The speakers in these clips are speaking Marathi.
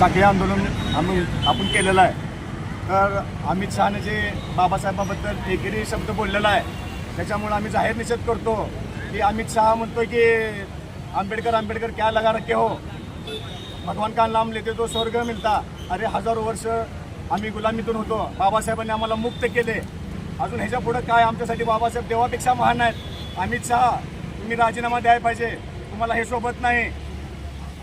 साखळी आंदोलन आम्ही आपण केलेलं आहे. तर अमित शहाने जे बाबासाहेबाबद्दल एकेरी शब्द बोललेला आहे त्याच्यामुळे आम्ही जाहीर निषेध करतो की अमित शहा म्हणतो की आंबेडकर आंबेडकर क्या लगा रखे हो? भगवान का नाम लेते तो स्वर्ग मिळता अरे हजारो वर्ष आम्ही गुलामीतून होतो. बाबासाहेबांनी आम्हाला मुक्त केले. अजून ह्याच्या पुढं काय? आमच्यासाठी बाबासाहेब देवापेक्षा महान आहेत. अमित शहा तुम्ही राजीनामा द्यायला पाहिजे. तुम्हाला हे सोबत नाही.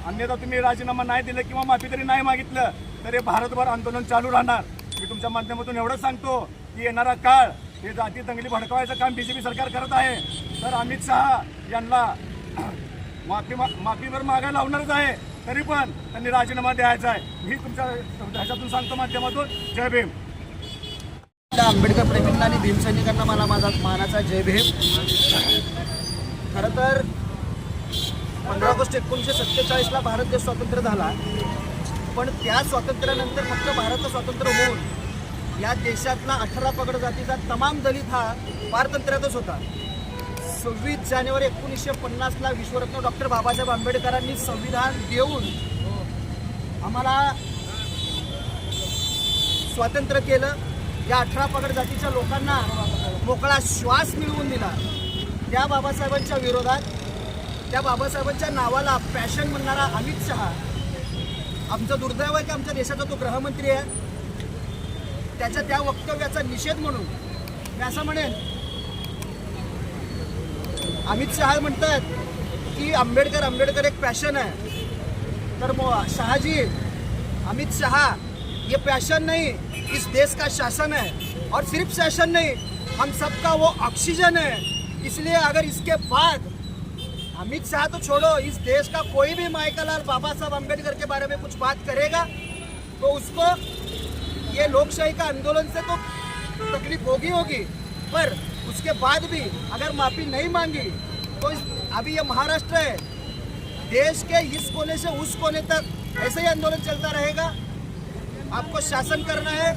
अन्यथा तुम्ही राजीनामा नाही दिला किंवा माफी तरी नाही मागितलं तर हे भारतभर आंदोलन चालू राहणार. मी तुमच्या माध्यमातून एवढंच सांगतो की येणारा काळ हे जाती दंगली भडकवायचं काम बीजेपी सरकार करत आहे. तर अमित शहा यांना माफी माफीवर मागायला लावणारच आहे तरी पण त्यांनी राजीनामा द्यायचा आहे. मी तुमच्या ह्याच्यातून सांगतो माध्यमातून. जय भीम. आंबेडकर प्रेमींना आणि भीमसैनिकांना मला माझा मानाचा जय भीम. खरं तर पंधरा ऑगस्ट एकोणीसशे सत्तेचाळीसला भारत देश स्वातंत्र्य झाला. पण त्या स्वातंत्र्यानंतर फक्त भारत स्वातंत्र्य होऊन या देशातला अठरा पगड जातीचा तमाम दलित हा पारतंत्र्यातच होता. सव्वीस जानेवारी एकोणीसशे पन्नासला विश्वरत्न डॉक्टर बाबासाहेब आंबेडकरांनी संविधान देऊन आम्हाला स्वातंत्र्य केलं. या अठरा पगड जातीच्या लोकांना मोकळा श्वास मिळवून दिला. त्या बाबासाहेबांच्या विरोधात त्या बाबासाहेबांच्या नावाला पॅशन म्हणणारा अमित शहा आमचं दुर्दैव आहे की आमच्या देशाचा तो गृहमंत्री आहे. त्याच्या त्या वक्तव्याचा निषेध म्हणून मी असं म्हणेन अमित शहा म्हणतात की आंबेडकर आंबेडकर एक पॅशन आहे. तर मो- शहाजी अमित शाह ये पॅशन नहीं इस देश का शासन है और सिर्फ शासन नहीं हम सबका वो ऑक्सीजन है इसलिए अगर इसके बाद अमित शाह तो छोड़ो, इस देश का कोई भी माइकलाल बाबा साहब अंबेडकर के बारे में कुछ बात करेगा तो उसको ये लोकशाही का आंदोलन से तो तकलीफ़ होगी होगी, पर उसके बाद भी अगर माफ़ी नहीं मांगी तो अभी ये महाराष्ट्र है, देश के इस कोने से उस कोने तक ऐसे ही आंदोलन चलता रहेगा। आपको शासन करना है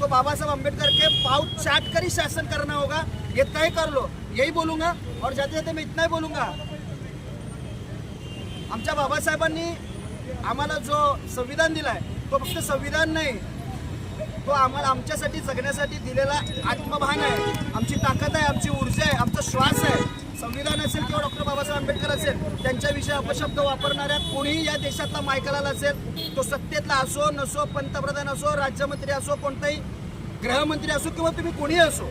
तो बाबा साहब अंबेडकर के पाव चाट कर ही शासन करना होगा, ये तय कर लो, यही बोलूँगा, और जाते जाते मैं इतना ही बोलूँगा। आमच्या बाबासाहेबांनी आम्हाला जो संविधान दिला आहे तो फक्त संविधान नाही तो आम्हाला आमच्यासाठी जगण्यासाठी दिलेला आत्मभान आहे. आमची ताकद आहे आमची ऊर्जा आहे आमचा श्वास आहे. संविधान असेल किंवा डॉक्टर बाबासाहेब आंबेडकर असेल त्यांच्याविषयी अपशब्द वापरणाऱ्या कोणीही या देशातला मायकलाल असेल तो सत्तेतला असो नसो पंतप्रधान असो राज्यमंत्री असो कोणताही गृहमंत्री असो किंवा तुम्ही कोणीही असो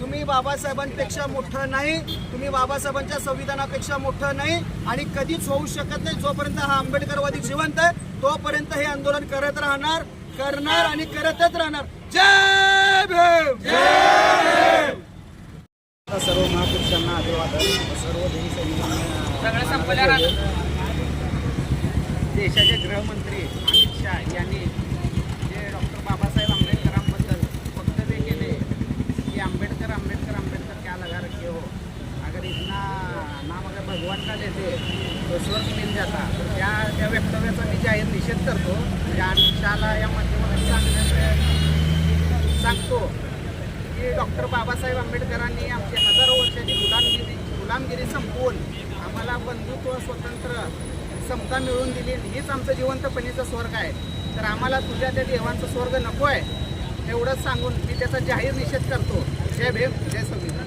तुम्ही बाबासाहेबांपेक्षा मोठं नाही तुम्ही बाबासाहेबांच्या संविधानापेक्षा मोठं नाही आणि कधीच होऊ शकत नाही. जोपर्यंत हा आंबेडकरवादी जिवंत आहे तोपर्यंत हे आंदोलन करत राहणार करणार आणि करतच राहणार. जय भीम! सर्व महापुरुषांना अभिवादन सर्व सगळं देशाचे गृहमंत्री अमित शहा यांनी जे डॉक्टर बाबासाहेब आंबेडकरांबद्दल वक्तव्य केले की आंबेडकर आंबेडकर आंबेडकर क्या लगा रखे हो अगर इतना नाम अगर ते स्वर्ग मिल जाता त्या त्या वक्तव्याचा मी जाहीर निषेध करतो. म्हणजे शाला अमित या माध्यमातून सांगण्याचं सांगतो की डॉक्टर बाबासाहेब आंबेडकरांनी आमची हजारो वर्षाची गुलामगिरी गुलामगिरी संपवून आम्हाला बंधुत्व स्वतंत्र समता मिळवून दिली हीच आमचं जिवंतपणीचं स्वर्ग आहे. तर आम्हाला तुझ्या त्या देवांचं स्वर्ग नको आहे एवढंच सांगून मी त्याचा जाहीर निषेध करतो. जय भीम जय संविधान